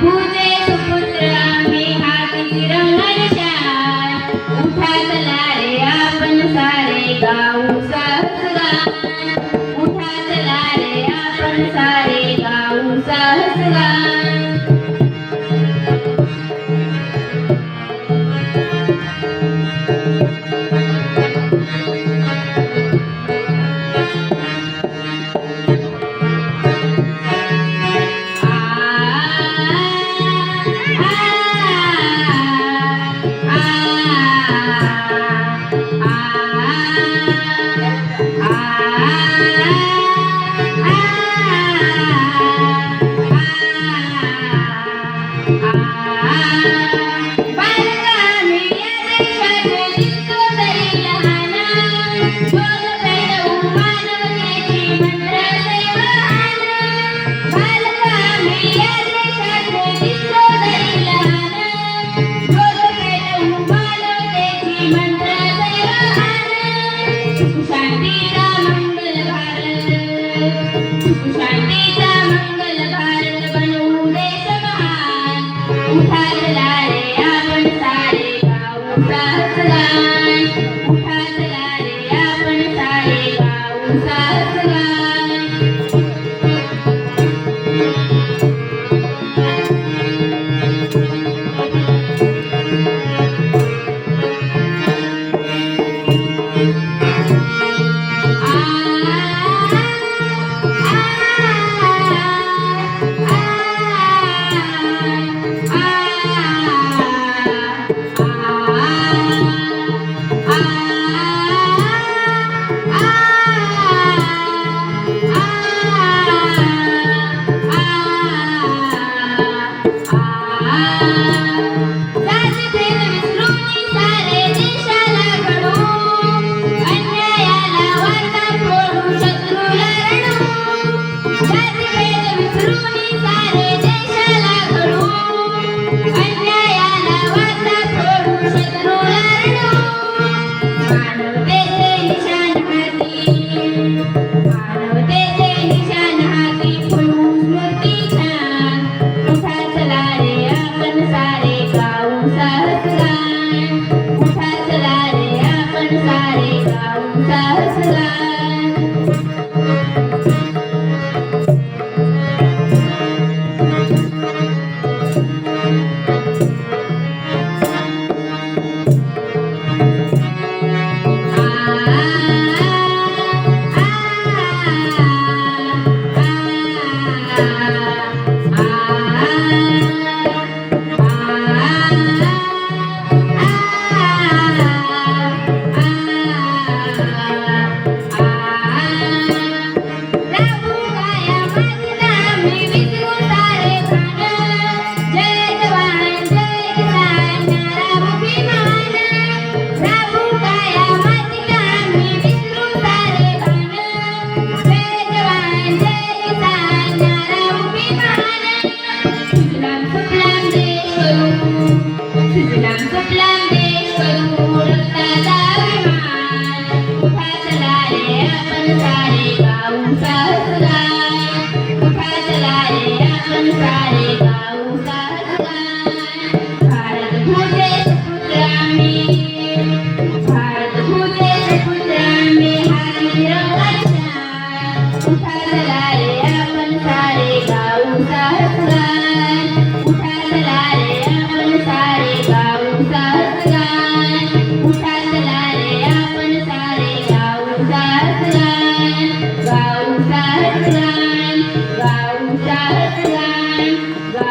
पूजे सुपुत्र आम्ही हाती रंगन शार उठा चला रे सारे गाऊ शांतीचा मंगल भारत बनवू देश महान cha hết ra